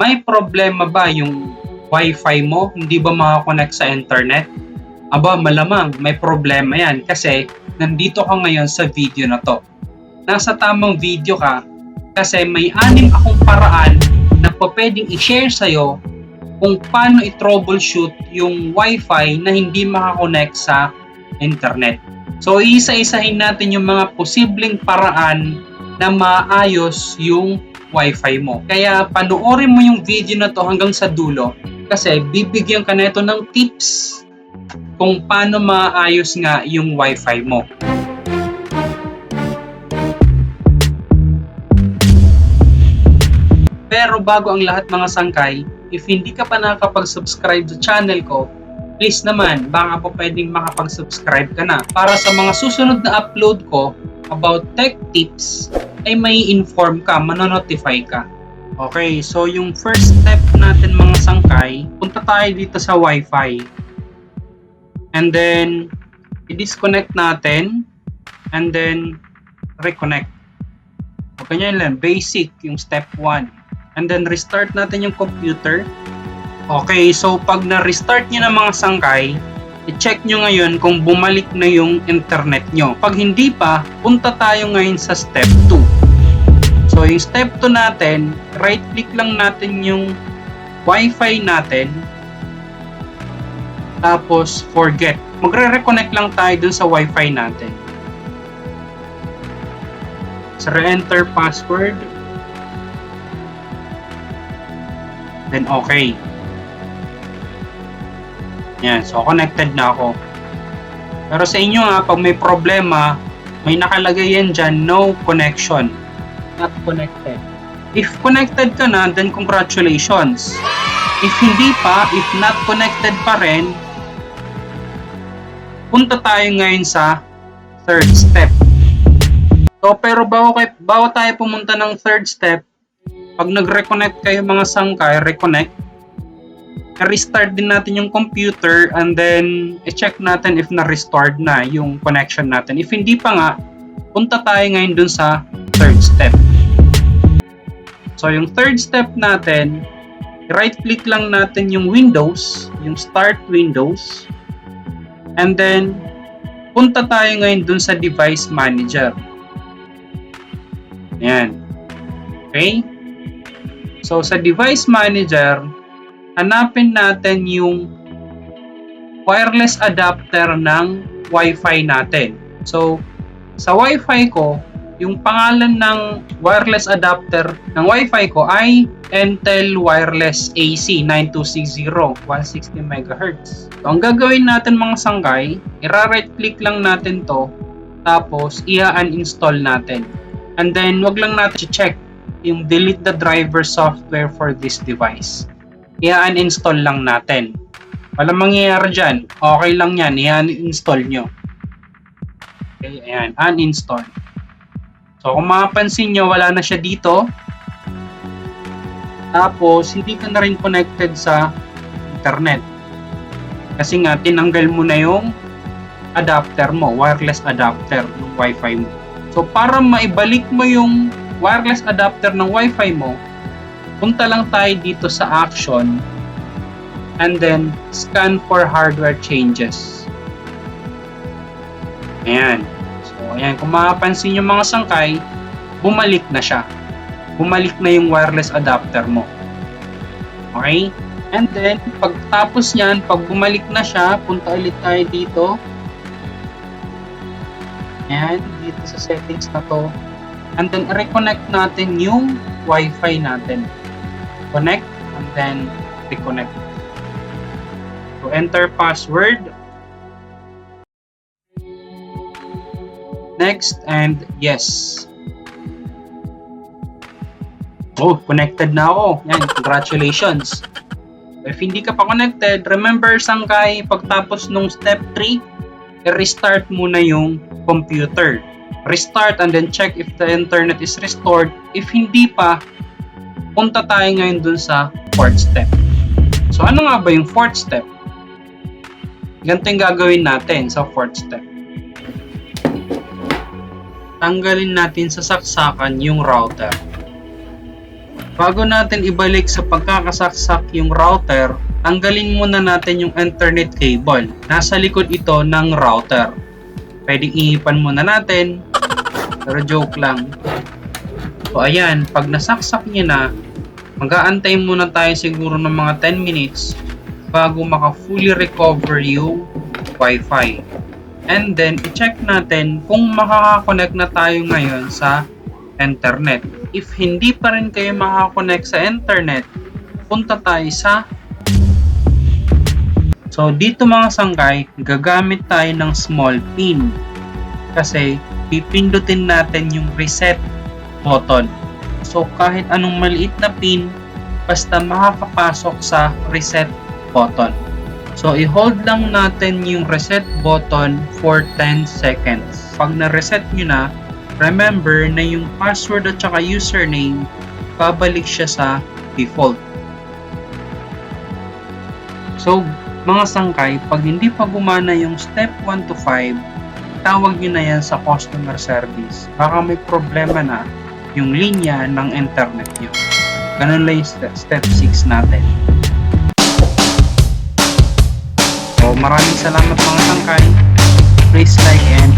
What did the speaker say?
May problema ba yung wifi mo? Hindi ba makakonect sa internet? Aba, malamang may problema yan kasi nandito ka ngayon sa video na to. Nasa tamang video ka kasi may anim akong paraan na pa pwedeng i-share sa'yo kung paano i-troubleshoot yung wifi na hindi makakonect sa internet. So, isa-isahin natin yung mga posibleng paraan na maayos yung wifi mo. Kaya panoorin mo yung video na to hanggang sa dulo kasi bibigyan ka na ito ng tips kung paano maayos nga yung wifi mo. Pero bago ang lahat mga sangkay, if hindi ka pa nakakapag-subscribe sa channel ko, please naman, baka po pwedeng makapag-subscribe ka na. Para sa mga susunod na upload ko about tech tips, ay may inform ka, manonotify ka. Okay, so yung first step natin mga sangkay, punta tayo dito sa Wi-Fi. And then, i-disconnect natin. And then, reconnect. O ganyan lang, basic, yung step 1. And then, restart natin yung computer. Okay, so pag na-restart nyo ng mga sangkay, i-check nyo ngayon kung bumalik na yung internet nyo. Pag hindi pa, punta tayo ngayon sa step 2. So, yung step 2 natin, right-click lang natin yung Wi-Fi natin. Tapos, forget. Magre-reconnect lang tayo dun sa Wi-Fi natin. So, re-enter password. Then, okay. Yan. So, connected na ako. Pero sa inyo nga, pag may problema, may nakalagay yan dyan, no connection. Not connected. If connected ka na, then congratulations. If hindi pa, if not connected pa rin, punta tayo ngayon sa third step. So, pero bago, kayo, bago tayo pumunta ng third step, pag nag-reconnect kayo mga sangkay, reconnect, restart din natin yung computer and then i-check natin if na-restored na yung connection natin. If hindi pa nga, punta tayo ngayon dun sa third step. So yung third step natin, right click lang natin yung Windows, yung Start Windows, and then punta tayo ngayon dun sa Device Manager. Ayan. Okay? So sa Device Manager, hanapin natin yung wireless adapter ng Wi-Fi natin. So, sa Wi-Fi ko, yung pangalan ng wireless adapter ng Wi-Fi ko ay Intel Wireless AC 9260 160 MHz. So, ang gagawin natin mga sanggay, i-right click lang natin to tapos i-uninstall natin. And then, wag lang natin check yung delete the driver software for this device i-uninstall lang natin. Walang mangyayari dyan. Okay lang yan. I-uninstall nyo. Okay, ayan. Uninstall. So, kung mapapansin nyo, wala na siya dito. Tapos, hindi ka na rin connected sa internet. Kasi nga, tinanggal mo na yung adapter mo, wireless adapter ng wifi mo. So, para maibalik mo yung wireless adapter ng wifi mo, punta lang tayo dito sa action and then scan for hardware changes. Ayan. So, ayan. Kung mapapansin yung mga sangkay, bumalik na siya. Bumalik na yung wireless adapter mo. Okay? And then, pagtapos niyan, pag bumalik na siya, punta ulit tayo dito. Ayan, dito sa settings na to. And then, reconnect natin yung Wi-Fi natin connect and then reconnect. So enter password. Next and yes. Oh, connected na ako. Yan, congratulations. If hindi ka pa connected, remember sangkay pagtapos nung step 3, i-restart muna yung computer. Restart and then check if the internet is restored. If hindi pa, punta tayo ngayon dun sa fourth step. So ano nga ba yung fourth step? Ganito yung gagawin natin sa fourth step. Tanggalin natin sa saksakan yung router. Bago natin ibalik sa pagkakasaksak yung router, tanggalin muna natin yung Ethernet cable. Nasa likod ito ng router. Pwedeng iipan muna natin. Pero joke lang. So ayan, pag nasaksak niya na, mag-aantay muna tayo siguro ng mga 10 minutes bago maka fully recover yung Wi-Fi. And then, i-check natin kung makakakonect na tayo ngayon sa internet. If hindi pa rin kayo makakakonect sa internet, punta tayo sa So, dito mga sangkay, gagamit tayo ng small pin. Kasi, pipindutin natin yung reset button. So, kahit anong maliit na pin, basta makakapasok sa reset button. So, i-hold lang natin yung reset button for 10 seconds. Pag na-reset nyo na, remember na yung password at saka username, babalik siya sa default. So, mga sangkay, pag hindi pa gumana yung step 1 to 5, tawag nyo na yan sa customer service. Baka may problema na yung linya ng internet nyo. Ganun lang yung step, step 6 natin. So, maraming salamat mga sangkay. Please like and